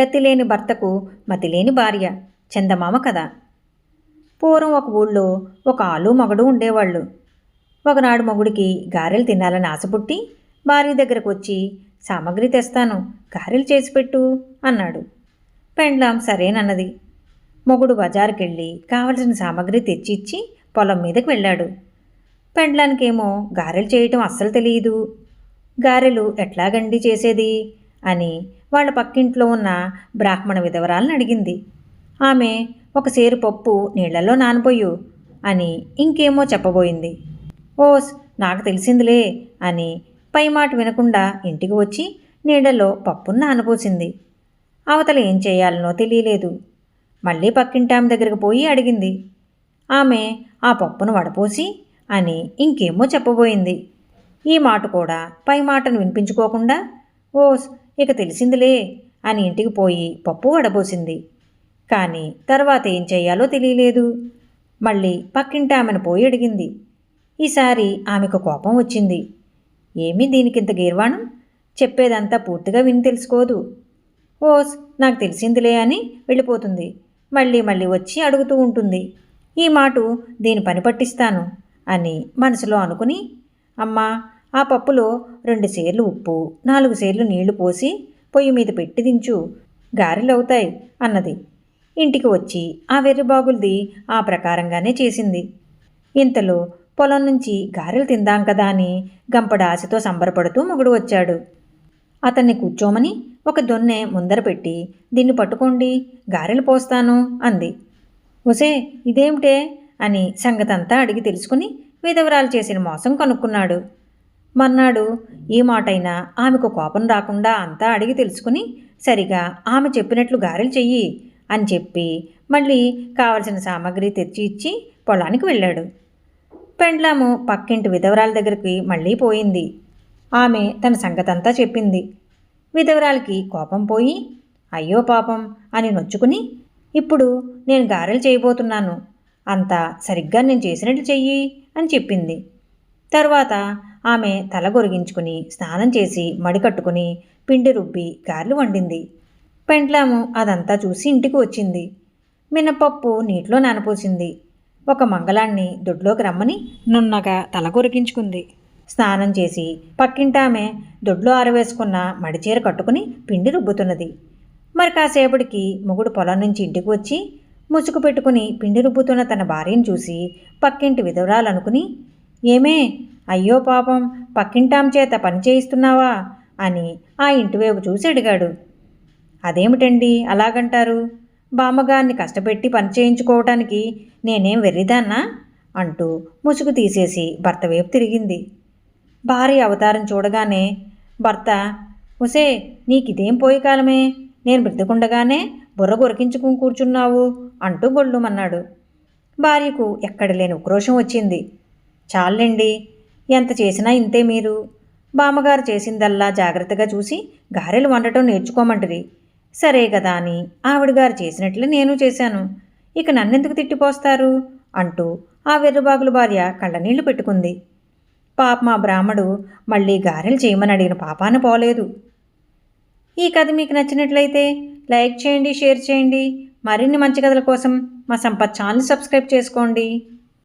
గతిలేని భర్తకు మతిలేని భార్య చందమామ కథ పూర్వం ఒక ఊళ్ళో ఒక ఆలు మగడు ఉండేవాళ్ళు. ఒకనాడు మగుడికి గారెలు తినాలని ఆశ పుట్టి భార్య దగ్గరకు వచ్చి సామగ్రి తెస్తాను గారెలు చేసి పెట్టు అన్నాడు. పెండ్లాం సరేనన్నది. మొగుడు బజారుకెళ్ళి కావలసిన సామగ్రి తెచ్చిచ్చి పొలం మీదకి వెళ్ళాడు. పెండ్లానికేమో గారెలు చేయటం అస్సలు తెలియదు గారెలు ఎట్లాగండి చేసేది? అని వాళ్ళ పక్కింట్లో ఉన్న బ్రాహ్మణ విధవరాలను అడిగింది. ఆమె ఒక సేరు పప్పు నీళ్ళలో నానబోయు అని ఇంకేమో చెప్పబోయింది. ఓస్ నాకు తెలిసిందిలే అని పై మాట వినకుండా ఇంటికి వచ్చి నీళ్ళలో పప్పును నానబోసింది. అవతల ఏం చేయాలనో తెలియలేదు. మళ్ళీ పక్కింటి ఆమె దగ్గరకు పోయి అడిగింది. ఆమె ఆ పప్పును వడపోసి అని ఇంకేమో చెప్పబోయింది. ఈ మాట కూడా పై మాటను వినిపించుకోకుండా ఓస్ ఇక తెలిసిందిలే అని ఇంటికి పోయి పప్పు వడబోసింది. కానీ తర్వాత ఏం చేయాలో తెలియలేదు. మళ్ళీ పక్కింటి ఆమెను పోయి అడిగింది. ఈసారి ఆమెకు కోపం వచ్చింది. ఏమీ దీనికింత గీర్వాణం? చెప్పేదంతా పూర్తిగా విని తెలుసుకోదు. ఓస్ నాకు తెలిసిందిలే అని వెళ్ళిపోతుంది. మళ్ళీ మళ్ళీ వచ్చి అడుగుతూ ఉంటుంది. ఈ మాటు దీని పని పట్టిస్తాను అని మనసులో అనుకుని అమ్మా ఆ పప్పులో రెండు సేర్లు ఉప్పు నాలుగు సేర్లు నీళ్ళు పోసి పొయ్యి మీద పెట్టి దించు. గారెలు అవుతాయి అన్నది. ఇంటికి వచ్చి ఆ వెర్రిబాగులది ఆ ప్రకారంగానే చేసింది. ఇంతలో పొలం నుంచి గారెలు తిందాం కదా అని గంపడ ఆశతో సంబరపడుతూ మొగుడు వచ్చాడు. అతన్ని కూర్చోమని ఒక దొన్నె ముందర పెట్టి దీన్ని పట్టుకోండి గారెలు పోస్తాను అంది. ఒసే ఇదేమిటే? అని సంగతంతా అడిగి తెలుసుకుని విధవరాలు చేసిన మోసం కనుక్కున్నాడు. మర్నాడు ఈ మాటైనా ఆమెకు కోపం రాకుండా అంతా అడిగి తెలుసుకుని సరిగా ఆమె చెప్పినట్లు గారెలు చెయ్యి అని చెప్పి మళ్ళీ కావలసిన సామాగ్రి తెచ్చి ఇచ్చి పొలానికి వెళ్ళాడు. పెండ్లాము పక్కింటి విధవరాల దగ్గరికి మళ్ళీ పోయింది. ఆమె తన సంగతంతా చెప్పింది. విధవరాలకి కోపం పోయి అయ్యో పాపం అని నొచ్చుకుని ఇప్పుడు నేను గారెలు చేయబోతున్నాను. అంతా సరిగ్గా నేను చేసినట్లు చెయ్యి అని చెప్పింది. తర్వాత ఆమె తల గొరిగించుకుని స్నానం చేసి మడికట్టుకుని పిండి రుబ్బి గారెలు వండింది. పెండ్లాము అదంతా చూసి ఇంటికి వచ్చింది. మినపప్పు నీటిలో నానపోసింది. ఒక మంగళాన్ని దొడ్లోకి రమ్మని నున్నగా తల కొరికించుకుంది స్నానం చేసి పక్కింటామె దొడ్లో ఆరవేసుకున్న మడిచీర కట్టుకుని పిండి రుబ్బుతున్నది. మరి కాసేపటికి మొగుడు పొలం నుంచి ఇంటికి వచ్చి ముసుగు పెట్టుకుని పిండి రుబ్బుతున్న తన భార్యను చూసి పక్కింటి విధవరాలనుకుని ఏమే అయ్యో పాపం పక్కింటాం చేత పని చేయిస్తున్నావా? అని ఆ ఇంటివైపు చూసి అడిగాడు. అదేమిటండి అలాగంటారు? బామ్మగారిని కష్టపెట్టి పని చేయించుకోవటానికి నేనేం వెర్రిదాన్నా? అంటూ ముసుగు తీసేసి భర్త వైపు తిరిగింది. భార్య అవతారం చూడగానే భర్త ఉసే నీకిదేం పోయి కాలమే నేను బ్రతికుండగానే బుర్ర గురకించుకుని కూర్చున్నావు అంటూ గొళ్ళుమన్నాడు భార్యకు ఎక్కడ లేని ఉక్రోషం వచ్చింది. చాలండి ఎంత చేసినా ఇంతే మీరు. బామ్మగారు చేసిందల్లా జాగ్రత్తగా చూసి గారెలు వండటం నేర్చుకోమంటరి. సరే కదా అని ఆవిడగారు చేసినట్లే నేను చేశాను. ఇక నన్నెందుకు తిట్టిపోస్తారు? అంటూ ఆ వెర్రుబాగుల భార్య కళ్ళనీళ్ళు పెట్టుకుంది. పాప మా బ్రాహ్మడు మళ్ళీ గారెలు చేయమని అడిగిన పాపాన పోలేదు. ఈ కథ మీకు నచ్చినట్లయితే లైక్ చేయండి షేర్ చేయండి. మరిన్ని మంచి కథల కోసం మా సంపత్ ఛానల్ సబ్స్క్రైబ్ చేసుకోండి.